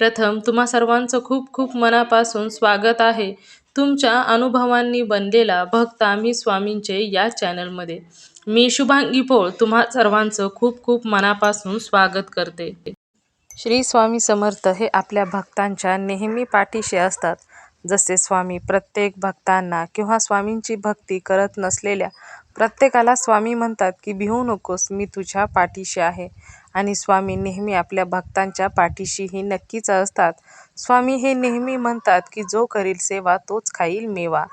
प्रथम तुम्हा सर्वांचं खूप खूप मनापासून स्वागत आहे. तुमच्या अनुभवांनी बनलेला भक्त आम्ही स्वामींचे या चॅनलमध्ये. मी शुभांगी पोळ तुम्हा सर्वांचं खूप खूप मनापासून स्वागत करते. श्री स्वामी समर्थ हे आपल्या भक्तांच्या नेहमी पाठीशी असतात. जसे स्वामी प्रत्येक भक्तांना किंवा स्वामींची भक्ती करत नसलेल्या प्रत्येकाला स्वामी म्हणतात की भिवू नकोस मी तुझ्या पाठीशी आहे. आणि स्वामी नेहमी आपल्या भक्तांच्या पाठीशीही नक्कीच असतात. स्वामी हे नेहमी म्हणतात की जो करील सेवा तोच खाईल मेवा.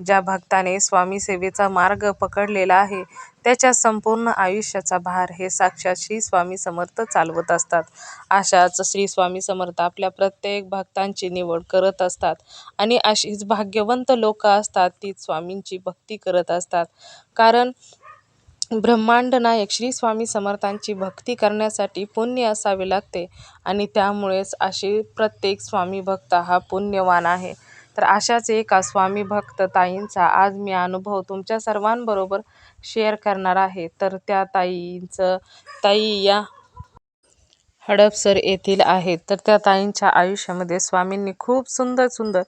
ज्या भक्ताने स्वामी सेवेचा मार्ग पकडलेला आहे त्याच्या संपूर्ण आयुष्याचा भार हे साक्षात श्री स्वामी समर्थ चालवत असतात. अशाच श्री स्वामी समर्थ आपल्या प्रत्येक भक्तांची निवड करत असतात आणि अशीच भाग्यवंत लोक असतात तीच स्वामींची भक्ती करत असतात. कारण ब्रह्मांड नायक श्री स्वामी समर्थांची भक्ती करण्यासाठी पुण्य असावे लागते आणि त्यामुळेच अशी प्रत्येक स्वामी भक्त हा पुण्यवान आहे. तर अशाच एका स्वामी भक्त ताईंचा आज मी अनुभव तुमच्या सर्वांबरोबर शेअर करणार आहे. तर त्या ताईंचं ताई या हडपसर येथील आहेत. तर त्या ताईंच्या आयुष्यामध्ये स्वामींनी खूप सुंदर सुंदर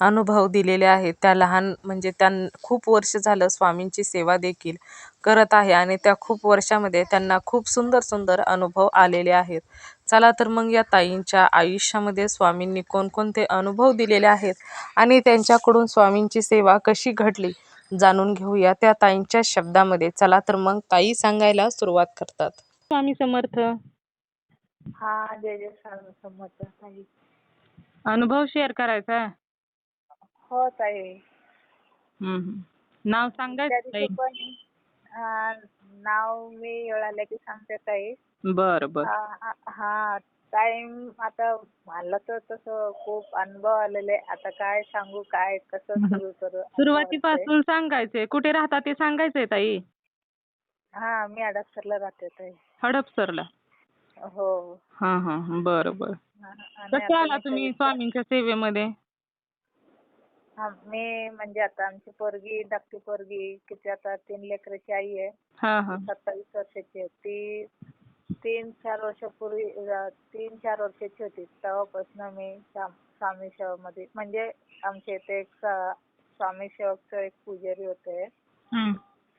अनुभव दिलेले आहेत. त्या लहान म्हणजे त्या खूप वर्ष झालं स्वामींची सेवा देखील करत आहे आणि त्या खूप वर्षामध्ये त्यांना खूप सुंदर सुंदर अनुभव आलेले आहेत. चला तर मग या ताईंच्या आयुष्यामध्ये स्वामींनी कोणकोणते अनुभव दिलेले आहेत आणि त्यांच्याकडून स्वामींची सेवा कशी घडली जाणून घेऊया त्या ताईंच्या शब्दामध्ये. चला तर मग ताई सांगायला सुरुवात करतात. स्वामी समर्थ. हा जय जय स्वामी समर्थ ताई. अनुभव शेअर करायचा हो ताई. नाव त्या सांगायचं ताई. दिवशी पण हा, नाव मी एवढाले की सांगते ताई. बर बर. हा, हा टाइम आता मला तर तसं खूप अनुभव आलेले आता काय सांगू काय कसं सुरू करू असं वाटतंय. सुरुवातीपासून सांगायचंय. कुठे राहता ते सांगायचंय ताई? हा मी अडसरला राहते ताई. हडपसरला? हो. हा हा बर बर. हा, आणि कसे आता आला मी तुम्ही स्वामींच्या सेवेमध्ये? मी म्हणजे आता आमची पोरगी धाकटी पोरगी किती आता तीन लेकराची आई आहे. सत्तावीस वर्षाची आहे. ती तीन चार वर्षापूर्वी तीन चार वर्षाची होती. तेव्हापासून मी स्वाम- स्वामी सेवामध्ये म्हणजे आमच्या इथे एक स्वामी सेवकचं एक पुजारी होते.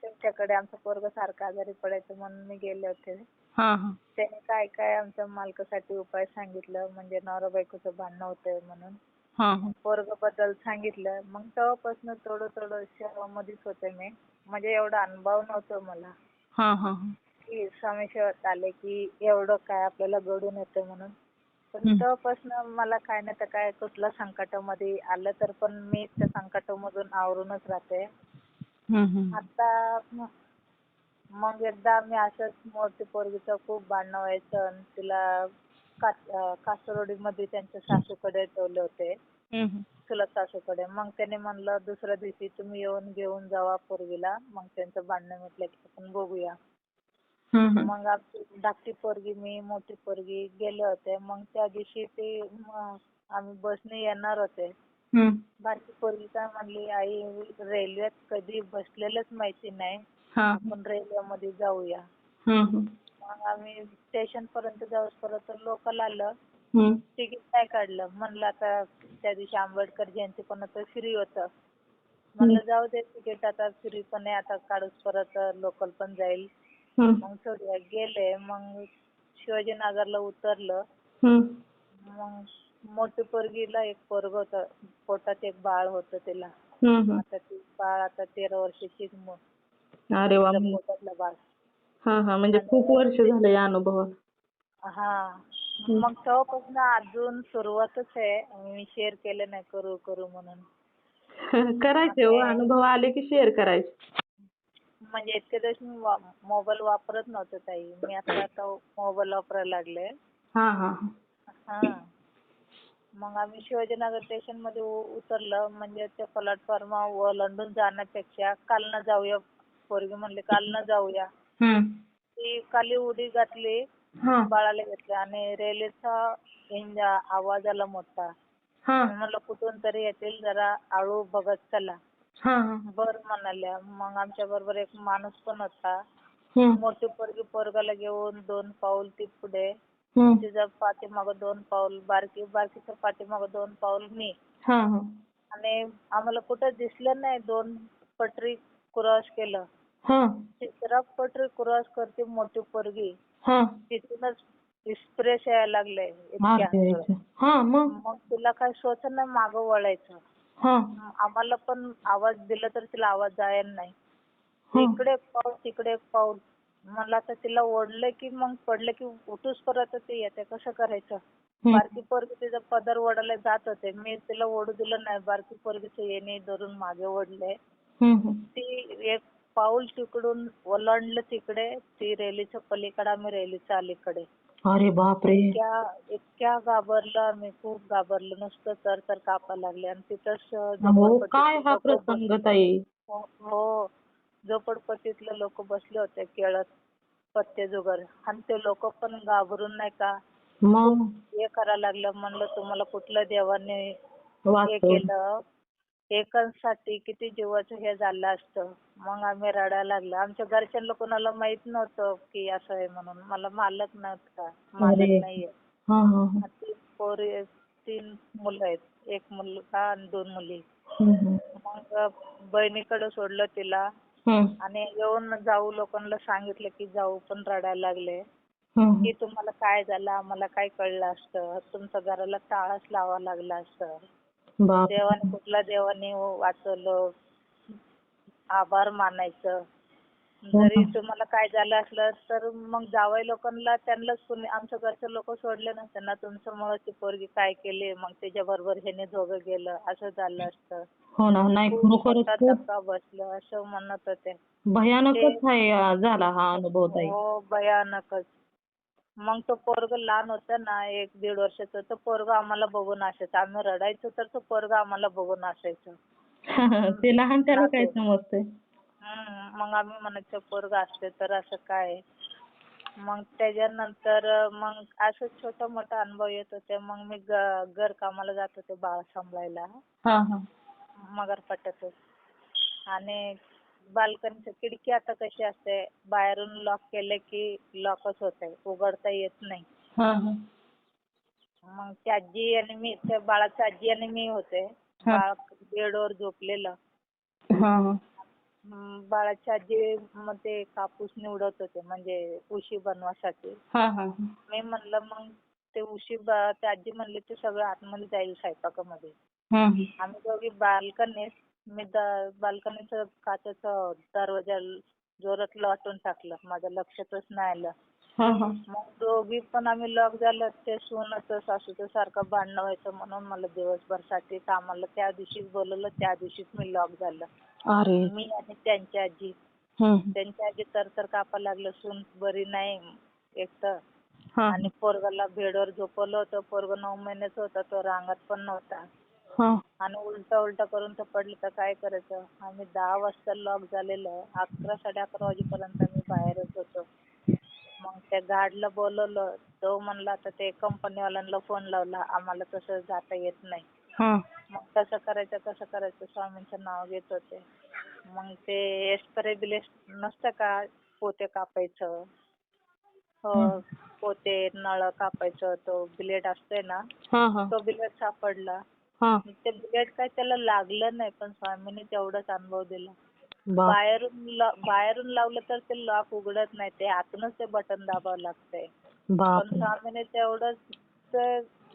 त्यांच्याकडे आमचं पोरग सारखं आजारी पडायचं म्हणून मी गेले होते. हा हा. त्याने काय काय आमच्या मालकासाठी उपाय सांगितलं? म्हणजे नवरा बायकोचं भांडणं होतंय म्हणून. हा. हा पोरगबद्दल सांगितलं. मग तेव्हापासून थोडं थोडं सेवामध्येच होते मी. म्हणजे एवढा अनुभव नव्हता मला. हा हा की स्वामी सेवेत आले की एवढं काय आपल्याला घडून येतं म्हणून. पण. तेव्हापासून मला काय नाही तर काय कुठलं संकटामध्ये आलं तर पण मी त्या संकटामधून आवरूनच राहते. आता मग एकदा मी असंच मोठी पोरगीचं खूप भांडणं व्हायचं आणि तिला कासरवाडीमध्ये त्यांच्या सासूकडे ठेवले होते. चुलत सासूकडे. मग त्याने म्हणलं दुसऱ्या दिवशी तुम्ही येऊन घेऊन जावा पोरगीला. मग त्यांचं भांडणं मिटलं की आपण बघूया. मग आमची धाकटी पोरगी मी मोठी पोरगी गेले होते. मग त्या दिवशी ते म- आम्ही बसने येणार होते. बारकी पोरगी काय म्हणली आई रेल्वेत कधी बसलेलंच माहिती नाही. आपण रेल्वेमध्ये जाऊया. हम्म. मग आम्ही स्टेशन पर्यंत जाऊपर्यंत लोकल आलं. तिकीट नाही काढलं. म्हणलं आता त्या दिवशी आंबेडकर जयंती पण होतं फ्री होतं. म्हणलं जाऊ दे तिकीट आता फ्री पण आहे. आता काढूच परत लोकल पण जाईल. मग थोडी वेळ गेले. मग शिवाजीनगरला उतरलं. मग मोठी पोरगीला एक पोरग होतं. पोटात एक बाळ होतं तिला. आता ती बाळ आता तेरा वर्षाचीच मु- अरे वा पोटातलं बाळ. हा हा. म्हणजे खूप वर्ष झाले या अनुभवाला हा. मग तेव्हापासून अजून सुरुवातच आहे. मी शेअर केलं नाही करू करू म्हणून. करायचे हो. अनुभव आले की शेअर करायचे. म्हणजे इतके दिवस मी मोबाईल वापरत नव्हते ताई. मी आता आता मोबाईल वापरायला लागले. हा हा हा. मग आम्ही शिवाजीनगर स्टेशनमध्ये उ- उतरलं. म्हणजे त्या प्लॅटफॉर्म ओलांडून जाण्यापेक्षा काल न जाऊया. पोरगी म्हणली काल न जाऊया. ती खाली उडी घातली बाळाला घेतले आणि रेल्वेचा इंज आवाज आला मोठा. हा. म्हणलं कुठून तरी येतील जरा आळू बघत चला. बर म्हणाल्या. मग आमच्या बरोबर एक माणूस पण होता. मोठी पोरगी पोरगाला घेऊन दोन पाऊल ती पुढे. तिच्या पाठीमागं दोन पाऊल बारकी बारकीच्या पाठीमागं दोन पाऊल मी. आणि आम्हाला कुठं दिसलं नाही दोन पटरी क्रॉस केलं. हा. तिसरा पटरी क्रॉस करते मोठी पोरगी. हा. तिथूनच एक्सप्रेस यायला लागले. हा इतक्या हा मग? तिला काय सोच नाही मागं वळायचं. हा. आम्हाला पण आवाज दिला तर तिला आवाज जायला नाही. इकडे एक पाऊल तिकडे एक पाऊल मला आता तिला ओढलं की मग पडलं की उठूस परत ते येते. कसं करायचं. बारकी पोरगी तिचा पदर ओढायला जात होते. मी तिला ओढू दिलं नाही. बारकी पोरगीचं येणे धरून मागे ओढले. ती एक पाऊल तिकडून ओलांडलं तिकडे ती रेलीच्या पलीकडे आम्ही रेलीच्या अलीकडे. अरे बापरे! इतक्या इतक्या घाबरलं आम्ही खूप घाबरलो. नुसतं तर तर कापा लागले आणि तिथंच काय हा प्रसंग ताई? हो हो. झोपडपट्टीतले लोक बसले होते खेळत पत्ते जुगार. आणि ते लोक पण घाबरून नाही का? मग? हे करायला लागलं म्हणलं तुम्हाला कुठल्या देवाने हे केलं? एकांसाठी किती जीवाचं हे झालं असतं. मग आम्ही रडायला लागलो. आमच्या घरच्यांना कोणाला माहीत नव्हतं की असं आहे म्हणून. मला मालक नव्हता अरे. मालक नाहीये. हा हा हा. तीन पोरी तीन मुलं आहेत. एक मुलगा आणि दोन मुली. हम्म, हम्म. मग बहिणीकडे सोडलं तिला. हम्म, आणि येऊन जाऊ लोकांना सांगितलं की जाऊ पण रडायला लागले. हम्म. की तुम्हाला काय झालं? आम्हाला काय कळलं असतं? तुमच्या घराला टाळाच लावावं लागलं असतं. देवाने कुठल्या देवाने वाचवलं आभार मानायचं. जरी तुम्हाला काय झालं असलं तर मग जावई लोकांना त्यांनाच कुणी आमच्या घरचे लोक सोडले ना त्यांना तुमच्यामुळे ती पोरगी काय केली मग त्याच्या बरोबर ह्याने दोघं गेलं असं झालं असतं. हो ना नाही धक्का बसलं असं म्हणत होते. भयानकच आहे झाला हा अनुभव हो भयानकच. मग तो पोरग लहान होता ना एक दीड वर्षाचं तो पोरग आम्हाला बघून असायचं. आम्ही रडायचो तर तो पोरग आम्हाला बघून असायचं. ते लहान त्याला काय समजतंय? मग आम्ही म्हणायचो पोरग असते तर असं काय? मग त्याच्यानंतर मग असं छोटा मोठा अनुभव येत होते. मग मी घर कामाला जात होते बाळ सांभाळायला. हा हा. मगर पट्ट्यातच आणि बाल्कनीची खिडकी आता कशी असते? बाहेरून लॉक केले की लॉकच होते उघडता येत नाही. हा हा. मग ती आजी आणि मी त्या बाळाची आजी आणि मी होते. हा. बाळ बेडवर झोपलेलं. हा हा. हम्म, बाळाची आजी मग ते कापूस निवडत होते म्हणजे उशी बनवासाठी. हा हा मी म्हणलं मग ते उशी ब- ती आजी म्हणली ते सगळं आतमध्ये जाईल स्वयंपाकामध्ये. आम्ही दोघी बाल्कनीत मी द- बाल्कनीचं काचेचं दरवाजा जोरात लाटून टाकलं. माझ्या लक्षातच नाही आलं. मग दोघी पण आम्ही लॉक झालं. ते सुनाचं सासूचं सारखं भांडणं व्हायचं म्हणून मला दिवसभरसाठी कामाला त्या दिवशीच बोलवलं. त्या दिवशीच मी लॉक झालं. अरे. मी आणि त्यांची आजी. त्यांची आजी तर तर कापा लागलं. सून बरी नाही एक तर. आणि पोरगाला बेडवर झोपवलं होतं. पोरग नऊ महिन्याचं होता. तो रांगत पण नव्हता. आणि उलटा उलटा करून पडलं तर काय करायचं? आम्ही दहा वाजता लॉक झालेलं. अकरा साडे अकरा वाजेपर्यंत आम्ही बाहेरच होतो. मग त्या गार्डला बोलवलं. तो म्हणला आता ते कंपनीवाल्यांना फोन लावला. आम्हाला तसं जाता येत नाही. मग कसं करायचं कसं करायचं. स्वामींचं नाव घेत होते. मग ते स्प्रे बिले नसतं का? पोते कापायचं. हो पोते नळ कापायचं. तो ब्लेड असतोय ना? तो ब्लेड सापडला. ते ब्लेड काय त्याला लागलं नाही पण स्वामींनी तेवढाच अनुभव दिला. बाहेरून बाहेरून लावलं तर ते लॉक उघडत नाही ते आतूनच ते बटन दाबावं लागतंय. पण स्वामीने तेवढंच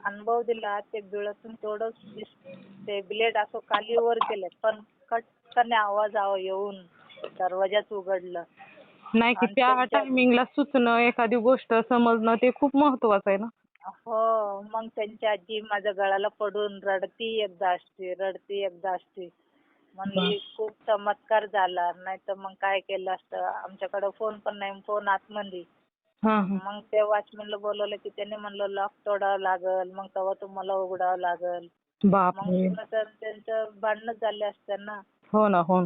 अनुभव दिला ते बिळातून तेवढंच ते ब्लेड असं खाली वर केलं पण कटकने आवाज आव येऊन दरवाजाच उघडलं. नाही की त्या टायमिंगला सुचणं एखादी गोष्ट समजणं ते खूप महत्वाचं आहे ना. हो मग त्यांची आजी माझ्या गळाला पडून रडती एकदा असते रडती एकदा असते. म्हणजे खूप चमत्कार झाला. नाही तर मग काय केलं असतं? आमच्याकडे फोन पण नाही फोन आतमध्ये. मग ते वॉचमॅनला बोलवलं की त्यांनी म्हणलं लॉक तोडावं लागल. मग तेव्हा तुम्हाला उघडावं लागल. मग तर त्यांचं भांडणं झाले असतं ना. हो ना हो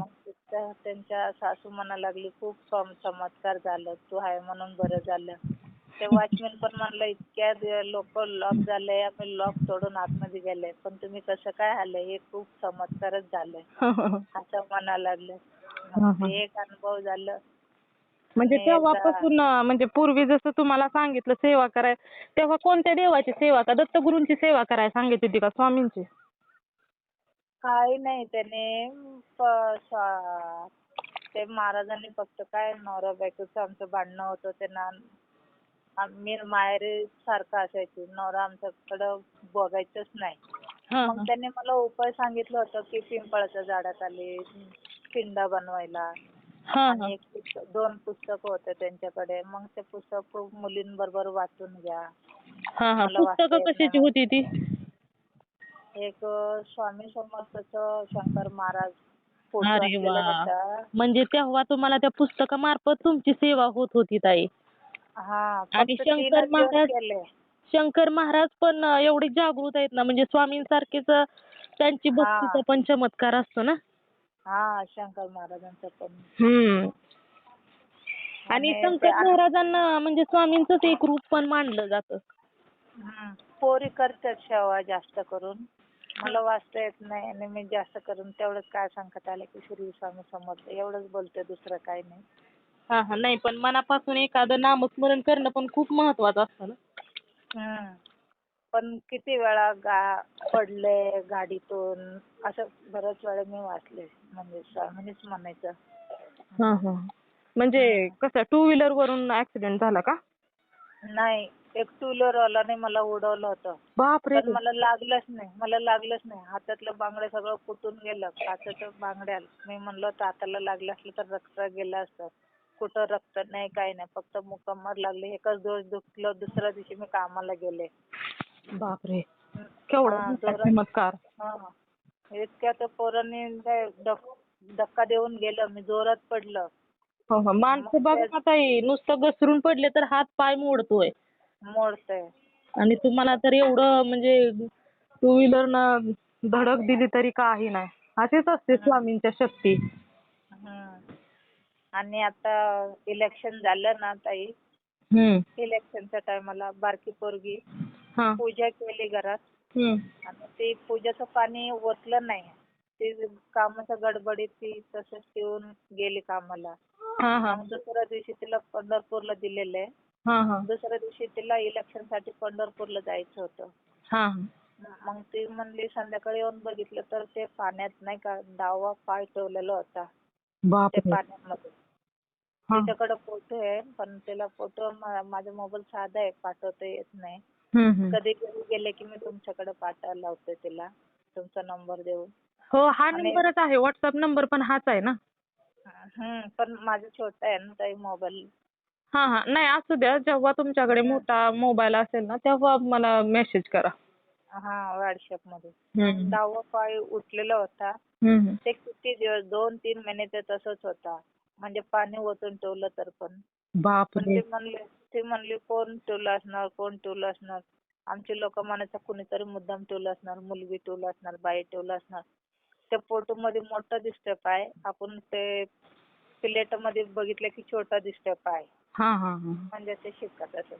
त्यांच्या सासू म्हणा लागली खूप चम- चमत्कार झालं. तू आहे म्हणून बरं झालं. ते वॉचमॅन पण म्हणलं इतक्या लोक लॉक झाले आम्ही लॉक तोडून आतमध्ये गेले. पण तुम्ही कसं काय आले? हे खूप चमत्कारच झालंय. असं म्हणा लागलं. मग ते एक अनुभव झालं. म्हणजे तेव्हापासून म्हणजे पूर्वी जसं तुम्हाला सांगितलं सेवा कराय तेव्हा कोणत्या देवाची सेवा का? दत्तगुरूंची सेवा करायला सांगितली होती का स्वामींची? काही नाही त्याने प- स्वा- ते महाराजांनी फक्त काय नवरा बायकोचं आमचं भांडणं होतं त्यांना आम- मी माहेरी सारखं असायची. नवरा आमच्याकडं बघायचंच नाही. हा मग त्यांनी मला उपाय सांगितलं होतं की पिंपळाच्या झाडात आले पिंडा बनवायला. हा हा. आणि एक दोन पुस्तकं होते त्यांच्याकडे. मग ते पुस्तक मुलींबरोबर वाचून घ्या. हा हा. मला वाचता पुस्तकं येत कशाची नाही. होती ती? एक अं, स्वामी समर्थाचं शंकर महाराज फोटो अरे असलेला वा. होता म्हणजे तेव्हा तुम्हाला त्या पुस्तकामार्फत तुमची सेवा होत होती ताई. आणि शंकर महाराज- शंकर महाराज पण एवढे जागृत आहेत ना म्हणजे स्वामींसारखेच त्यांची. भक्तीचा पण चमत्कार असतो ना. हा शंकर महाराजांचं पण. हम्म. आणि शंकर महाराजांना म्हणजे स्वामींचंच एक रूप पण मानलं जातं. पोरी करतात सेवा जास्त करून. मला वाचता येत नाही आणि मी जास्त करून तेवढंच काय सांगत आले की श्री स्वामी समर्थ एवढंच बोलते दुसरं काही नाही. हा हा नाही पण मनापासून एखादं नामस्मरण करणं पण खूप महत्वाचं असतं ना. हम्म. पण किती वेळा गा पडले गाडीतून असं बऱ्याच वेळा मी वाचले म्हणजे स्वामीनीच म्हणायचं. हा हा. म्हणजे कसं टू व्हीलर वरून ऍक्सिडेंट झाला का? नाही एक टू व्हीलर वाल्याने मला उडवलं होतं. बापरे पण मला लागलंच नाही मला लागलंच नाही. हातातलं बांगड्या सगळं फुटून गेलं काचाचं बांगड्या. मी म्हणलं होतं हाताला लागलं असलं तर रक्त गेलं असतं. कुठं रक्त नाही काही नाही. फक्त मुक्कामार लागले. एकच दिवस दुखलं दुसऱ्या दिवशी मी कामाला गेले. बापरे. केवढा हा, मोठा जोरात. चमत्कार. हा. इतक्या तर पोरांनी काय धक- धक्का देऊन गेलं. मी जोरात पडलं. हो हो. माणसं बघा ना ताई नुसतं घसरून पडले तर हात पाय मोडतोय. मोडतंय. आणि तुम्हाला तर एवढं म्हणजे टू व्हीलर न धडक दिली तरी काही नाही. अशीच असते स्वामींच्या शक्ती. आणि आता इलेक्शन झालं ना ताई हम्म. इलेक्शनच्या टायमाला बारकी पोरगी हा. पूजा केली घरात. हम्म. आणि ते पूजाचं पाणी ओतलं नाही. ती कामाच्या गडबडीत ती तसंच ठेवून गेली कामाला. हा हा. मग दुसऱ्या दिवशी तिला पंढरपूरला दिलेलं आहे. हा हा. दुसऱ्या दिवशी तिला इलेक्शनसाठी पंढरपूरला जायचं होतं. हा मग ती म्हणली संध्याकाळी येऊन बघितलं तर ते पाण्यात नाही का डावा पाय ठेवलेला होता. ते बापरे पाण्यामध्ये. तिच्याकडे फोटो आहे पण तिला फोटो माझा मोबाईल साधा आहे पाठवता येत नाही. कधी कधी गेले की मी तुमच्याकडे पाठवायला लावते तिला तुमचा नंबर देऊन. हो हा नंबरच आहे व्हॉट्सअप नंबर पण हाच आहे ना. हम्म पण माझा छोटा आहे ना ताई मोबाईल. हा हा. नाही असू द्या जेव्हा तुमच्याकडे मोठा मोबाईल असेल ना तेव्हा मला मेसेज करा. हा व्हॉट्सअपमध्ये. दहावा पाय उठलेला होता. ते किती दिवस दोन तीन महिने ते तसंच होता. म्हणजे पाणी ओतून ठेवलं तर पण. पण बापरे! ते म्हणले ते म्हणले कोण ठेवलं असणार? कोण ठेवलं असणार? आमचे लोक म्हणायचं कुणीतरी मुद्दाम ठेवलं असणार मुलगी ठेवलं असणार बाई ठेवलं असणार. त्या फोटो मध्ये मोठा दिसतोय पाय. आपण ते प्लेटमध्ये बघितलं की छोटा दिसतोय पाय. हा हा हा. म्हणजे ते शिकत असं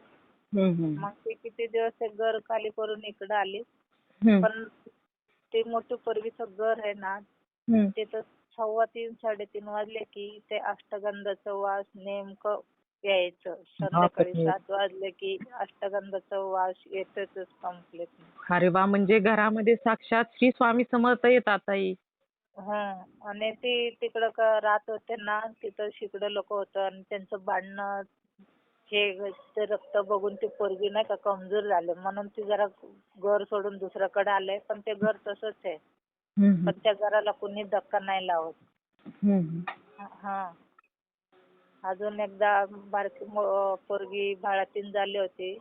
हम्म, हम्म. मग ते किती दिवस ते घर खाली करून इकडे आली. हम्म. पण ते मोठं पूर्वीचं घर आहे ना हम्म. तिथं सव्वा तीन साडेतीन वाजले की ते अष्टगंधाचं वास नेमकं यायचं. संध्याकाळी. सात वाजले की अष्टगंधाचं वास येतच कंप्लीट अरे वा म्हणजे घरामध्ये साक्षात श्री स्वामी समर्थ येतात ताई. हं आणि ते तिकडं क- राहत होते ना तिथं शिकडं लोक होतं आणि त्यांचं भांडणं हे ते रक्त बघून ती पोरगी नाही का कमजोर झाले. म्हणून ती जरा घर सोडून दुसऱ्याकडे आले पण ते घर तसंच आहे. पण त्या घराला कुणी धक्का नाही लावत. हा. अजून एकदा बारकी मु- पोरगी बाळातीन झाली होती.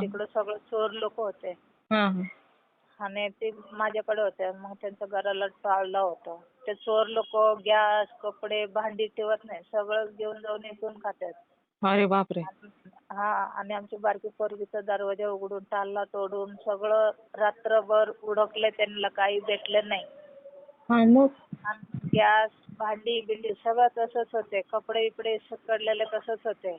तिकडं सगळं चोर लोक होते. हा, हा. आणि ते माझ्याकडे होते. मग त्यांच्या घराला टाळलं होतं. ते चोर लोक गॅस कपडे भांडी ठेवत नाही. सगळं घेऊन जाऊन इथून खातात अरे बापरे. हा आणि आमची बारकी पोरगीचा दरवाजा उघडून टाळला तोडून सगळं रात्रभर उडकले त्यांना काही भेटलं नाही. हा मग? आणि गॅस भांडी बिंडी सगळं तसंच होते. कपडे बिपडे सकडलेले तसंच होते.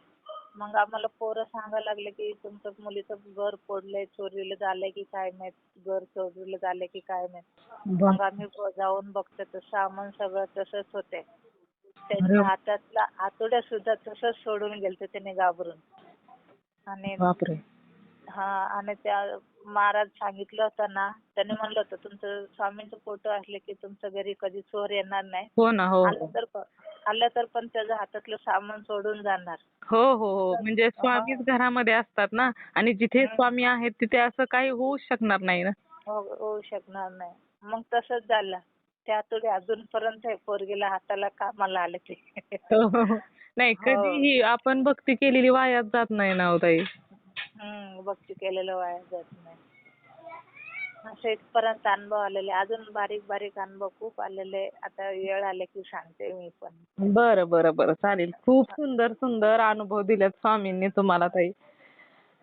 मग आम्हाला पोरं सांगायला लागले की तुमचं मुलीचं घर फोडलंय चोरीला झालंय की काय माहीत? घर चोरीला झालंय की काय माहीत? मग आम्ही ब- जाऊन बघतो तर सामान सगळं तसंच होते. त्यांच्या हातातला हातोड्या सुद्धा तसंच सोडून गेलते त्याने घाबरून. आणि बापरे. हा आणि त्या महाराज सांगितलं होतं ना त्याने म्हणलं होतं तुमचं स्वामींचं फोटो असले की तुमच्या घरी कधी चोर येणार नाही. हो ना हो. आलं तर पण आलं तर पण त्याच्या हातातलं सामान सोडून जाणार. हो हो हो. म्हणजे स्वामीच घरामध्ये असतात ना आणि जिथे स्वामी आहेत तिथे असं काही होऊच शकणार नाही ना. हो- होऊ शकणार नाही. मग तसंच झालं. त्या अजूनपर्यंत आहे पोरगीला हाताला कामाला आले ते हो, हो, हो. नाही कधीही आपण भक्ती केलेली वायात जात नाही ना हो ताई. हम्म भक्ती केलेलं वाया जात नाही. असे इथपर्यंत अनुभव आलेले अजून बारीक बारीक अनुभव खूप आलेले आता वेळ आले की सांगते मी पण. बरं बरं बरं चालेल. खूप सुंदर सुंदर अनुभव दिलेत स्वामींनी तुम्हाला ताई.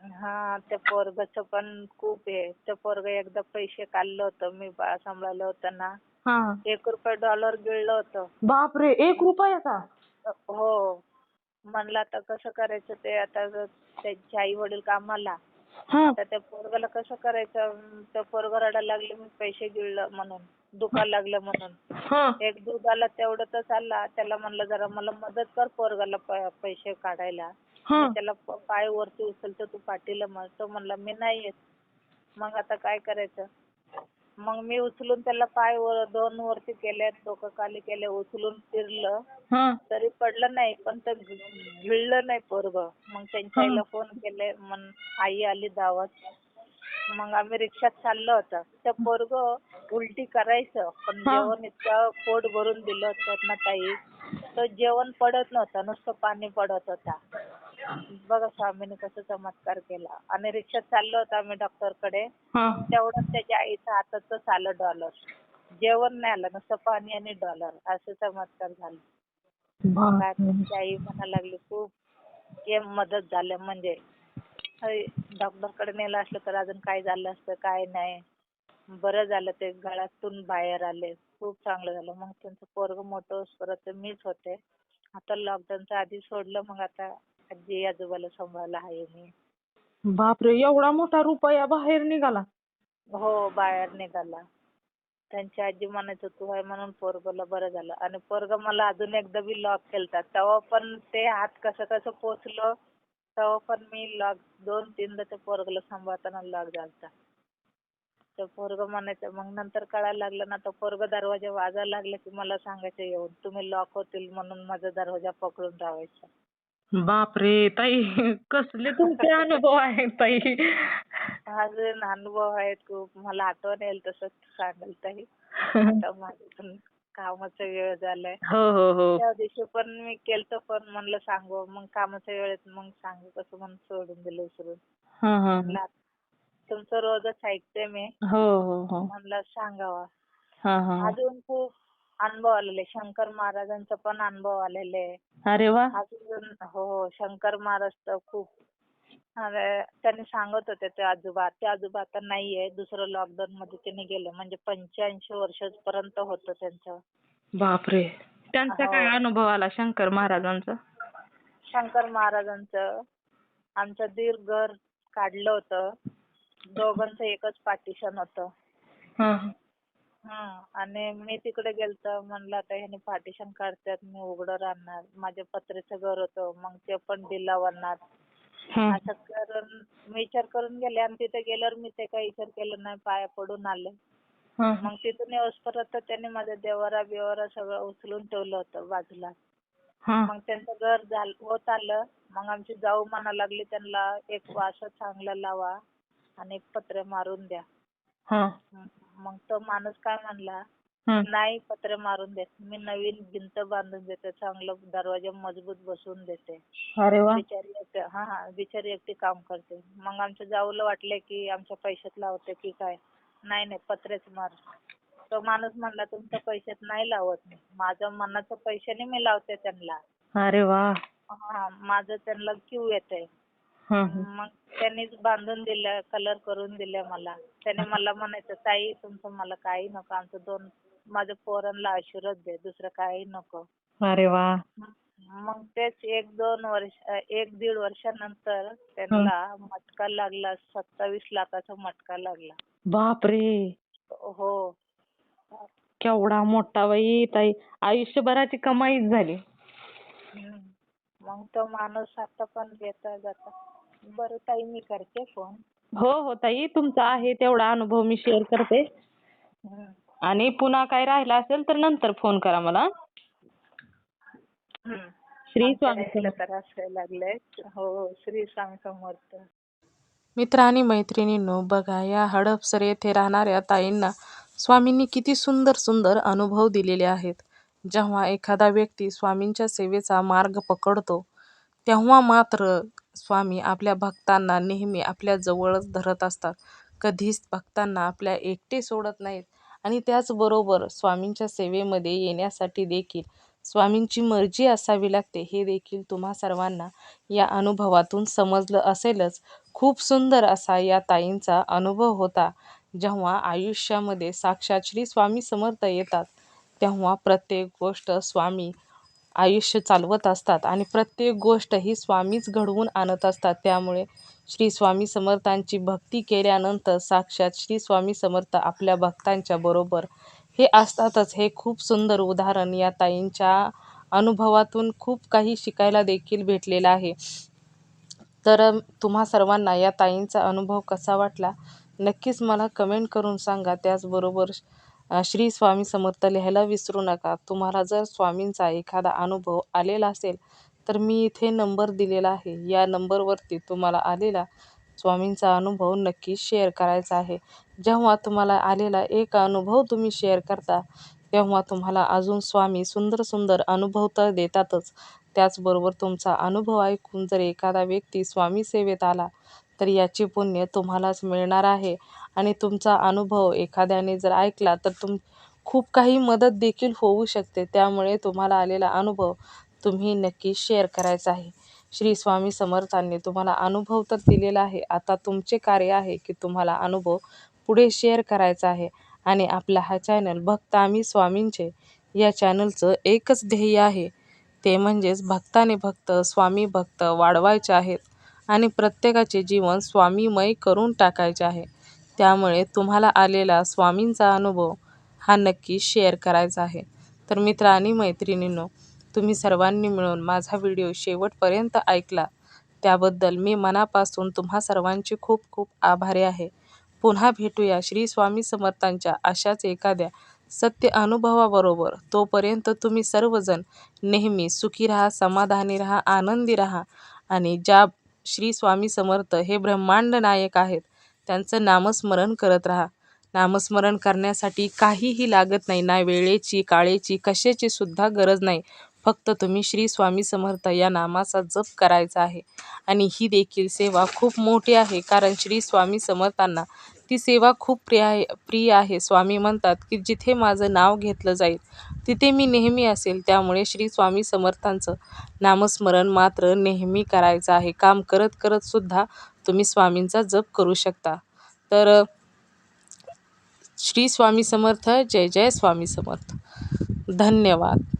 हा त्या पोरगाचं पण खूप आहे त्या पोरग एकदा पैसे काढलं होतं मी बाळ सांभाळलं होतं ना. हा. एक रुपये डॉलर गिळलं होतं. बापरे एक रुपयाचा हो. म्हणलं आता कसं करायचं ते आता त्यांचे आई वडील कामाला तर त्या पोरगाला कसं करायचं? त्या पोरग रडायला लागले मी पैसे गिळलं म्हणून दुखायला लागलं म्हणून. एक दुधाला तेवढं तर चालला त्याला म्हणलं जरा मला मदत कर पोरगाला पैसे काढायला. मी त्याला पाय वरती उचलतो तू पाठीला मग तो म्हणला मी नाही येत. मग आता काय करायचं? मग मी उचलून त्याला पाय वर दोन वरती केले डोकं खाली केले उचलून फिरलं. हा. तरी पडलं नाही पण ते गि- गिळलं नाही पोरग. मग त्यांच्या आईला फोन केले मग आई आली दावत. मग आम्ही रिक्षात चाललो होतो. ते पोरग उलटी करायचं पण हा. जेवण इतकं पोट भरून दिलं होतं ना ताई. तर जेवण पडत नव्हतं नुसतं पाणी पडत होता. बघा स्वामीने कसं चमत्कार केला. आणि रिक्षात चाललो होतो आम्ही डॉक्टरकडे. हा. तेवढं त्याच्या आईच्या हातातच आलं डॉलर. जेवण नाही आलं नुसतं पाणी आणि डॉलर. असं चमत्कार झालं. बापरे. त्यांची आई म्हणायला लागली खूप हे मदत झालं म्हणजे डॉक्टरकडे नेलं असलं तर अजून काय झालं असतं काय नाही. बरं झालं ते गळ्यातून बाहेर आले. खूप चांगलं झालं. मग त्यांचं पोरग मोठं होईपर्यंत मीच होते. आता लॉकडाऊनच्या आधी सोडलं मग आता आजी आजोबाला सांभाळायला आहे मी. बापरे एवढा मोठा रुपया बाहेर निघाला. हो बाहेर निघाला. त्यांची आजी म्हणायचं तू आहे म्हणून पोरगला बरं झालं. आणि पोरग मला अजून एकदा बी लॉक केलता. तेव्हा पण ते हात कसं कसं पोचलं तेव्हा पण मी लॉक दोन तीनदा त्या पोरगला सांभाळताना लॉक झालता. ते पोरग म्हणायचं मग नंतर कळायला लागलं ना तर पोरग दरवाजा वाजायला लागला की मला सांगायचं येऊन. तुम्ही लॉक होतील म्हणून माझा दरवाजा पकडून राहायचा बापरे! ताई कसले तुमचे अनुभव आहेत ताई? अजून अनुभव आहेत खूप. मला आठवण येईल तसंच सांगाल ताई. आता माझं पण कामाचा वेळ झालाय. हो हो हो. त्या दिवशी पण मी केलतं पण म्हणलं सांगू. मग कामाच्या वेळेत मग सांगू कसं म्हणून सोडून दिलं विसरून हा हा. म्हणलं आता तुमचं रोजच ऐकते मी. हो हो हो. म्हणलं सांगावा. हा हा. अजून खूप अनुभव आलेले. शंकर महाराजांचा पण अनुभव आलेले. अरे वा! अजून हो शंकर महाराज तर खूप त्यांनी सांगत होते ते आजोबा. ते आजोबा आता नाहीये दुसरं लॉकडाऊन मध्ये त्यांनी गेले. म्हणजे पंच्याऐंशी वर्षापर्यंत होतं त्यांचं. बापरे. त्यांचा हो. काय अनुभव आला शंकर महाराजांचा? शंकर महाराजांचं आमचं दीर घर काढलं होतं. दोघांचं एकच पार्टिशन होतं. हा आणि मी तिकडे गेलतो म्हणलं आता ह्याने पार्टिशन काढतात मी उघडं राहणार. माझ्या पत्र्याचं घर होतं मग ते पण हा. असं करून मी विचार करून गेले आणि तिथे गेल्यावर मी ते काही विचार केलं नाही पाया पडून आले. मग तिथून येऊसपर्यंत त्यांनी माझं देवारा बिवारा सगळं उचलून ठेवलं होतं बाजूला. मग त्यांचं घर झालं होत आलं. मग आमची जाऊ म्हणा लागली त्यांना एक वासा चांगला लावा आणि एक पत्रे मारून द्या. मग तो माणूस काय म्हणला नाही पत्रे मारून देत. मी नवीन भिंत बांधून देते. चांगलं दरवाजा मजबूत बसवून देते. बिचारी एकटी हा हा बिचारी एकटी काम करते. मग आमच्या जाऊला वाटले की आमच्या पैशात लावते की काय? नाही नाही पत्रेच मार. तो माणूस म्हणला तुमच्या पैशात नाही लावत मी. माझ्या मनाच्या पैशाने मी लावते त्यांना. अरे वा. हा माझं त्यांना क्यू येतंय. हं. मग त्यांनीच बांधून दिलं कलर करून दिले मला. त्याने मला म्हणायचं ताई तुमचं मला काही नको. आमचं दोन माझ्या पोरांना आशीर्वाद दे. दुसरं काही नको. अरे वा. मग तेच एक दोन वर्ष एक दीड वर्षानंतर त्यांना मटका लागला. सत्तावीस लाखाचा मटका लागला. बापरे. हो. केवढा मोठा बाई ताई. आयुष्यभराची कमाईच झाली. मग तो माणूस आता पण येता जाता. बरं ताई मी करते फोन हो हो ताई तुमचा आहे तेवढा अनुभव मी शेअर करते. आणि पुन्हा काय राहिला असेल तर नंतर फोन करा मला. श्री आमच्या लागलंय. हो श्री स्वामी समर्थ. मित्र आणि मैत्रिणींनो बघा या हडपसर येथे राहणाऱ्या ताईंना स्वामींनी किती सुंदर सुंदर अनुभव दिलेले आहेत. जेव्हा एखादा व्यक्ती स्वामींच्या सेवेचा मार्ग पकडतो तेव्हा मात्र स्वामी आपल्या भक्तांना नेहमी आपल्याजवळच धरत असतात. कधीच भक्तांना आपल्या एकटे सोडत नाहीत. आणि त्याचबरोबर स्वामींच्या सेवेमध्ये येण्यासाठी देखील स्वामींची मर्जी असावी लागते हे देखील तुम्हा सर्वांना या अनुभवातून समजलं असेलच. खूप सुंदर असा या ताईंचा अनुभव होता. जेव्हा आयुष्यामध्ये साक्षात श्री स्वामी समर्थ येतात तेव्हा प्रत्येक गोष्ट स्वामी आयुष्य चालवत असतात आणि प्रत्येक गोष्ट ही स्वामीच घडवून आणत असतात. त्यामुळे श्री स्वामी समर्थांची भक्ती केल्यानंतर साक्षात श्री स्वामी समर्थ आपल्या भक्तांच्या बरोबर हे असतातच. हे खूप सुंदर उदाहरण या ताईंच्या अनुभवातून खूप काही शिकायला देखील भेटलेलं आहे. तर तुम्हा सर्वांना या ताईंचा अनुभव कसा वाटला? नक्कीच मला कमेंट करून सांगा. त्याचबरोबर श्री स्वामी समर्थ लिहायला विसरू नका. तुम्हाला जर स्वामींचा एखादा अनुभव आलेला असेल तर मी इथे नंबर दिलेला आहे. या नंबरवरती तुम्हाला आलेला स्वामींचा अनुभव नक्की शेअर करायचा आहे. जेव्हा तुम्हाला आलेला एक अनुभव तुम्ही शेअर करता तेव्हा तुम्हाला अजून स्वामी सुंदर सुंदर अनुभव तर देतातच. त्याचबरोबर तुमचा अनुभव ऐकून जर एखादा व्यक्ती स्वामी सेवेत आला तर याचे पुण्य तुम्हालाच मिळणार आहे. आणि तुमचा अनुभव एखाद्याने जर ऐकला तर तुम खूप काही मदत देखील होऊ शकते. त्यामुळे तुम्हाला आलेला अनुभव तुम्ही नक्की शेअर करायचा आहे. श्री स्वामी समर्थांनी तुम्हाला अनुभव तर दिलेला आहे. आता तुमचे कार्य आहे की तुम्हाला अनुभव पुढे शेअर करायचा आहे. आणि आपला हा चॅनल भक्त आम्ही स्वामींचे या चॅनलचं एकच ध्येय आहे. ते म्हणजेच भक्ताने भक्त स्वामी भक्त वाढवायचे आहेत आणि प्रत्येकाचे जीवन स्वामीमय करून टाकायचे आहे. त्यामुळे तुम्हाला आलेला स्वामींचा अनुभव हा नक्की शेअर करायचा आहे. तर मित्र आणि मैत्रिणींनो तुम्ही सर्वांनी मिळून माझा व्हिडिओ शेवटपर्यंत ऐकला. त्याबद्दल मी मनापासून तुम्हा सर्वांचे खूप खूप आभारी आहे. पुन्हा भेटूया श्री स्वामी समर्थांच्या अशाच एखाद्या सत्य अनुभवाबरोबर. तोपर्यंत तुम्ही सर्वजण नेहमी सुखी राहा समाधानी राहा आनंदी राहा. आणि ज्या श्री स्वामी समर्थ हे ब्रह्मांड नायक आहेत त्यांचं नामस्मरण करत राहा. नामस्मरण करण्यासाठी काहीही लागत नाही. ना वेळेची काळेची कशाची सुद्धा गरज नाही. फक्त तुम्ही श्री स्वामी समर्थ या नामाचा जप करायचा आहे. आणि ही देखील सेवा खूप मोठी आहे. कारण श्री स्वामी समर्थांना ती सेवा खूप प्रिय आहे प्रिय आहे. स्वामी म्हणतात की जिथे माझं नाव घेतलं जाईल तिथे मी नेहमी असेल. त्यामुळे श्री स्वामी समर्थांचं नामस्मरण मात्र नेहमी करायचं आहे. काम करत करतसुद्धा तुम्ही स्वामींचा जप करू शकता. तर श्री स्वामी समर्थ जय जय स्वामी समर्थ. धन्यवाद.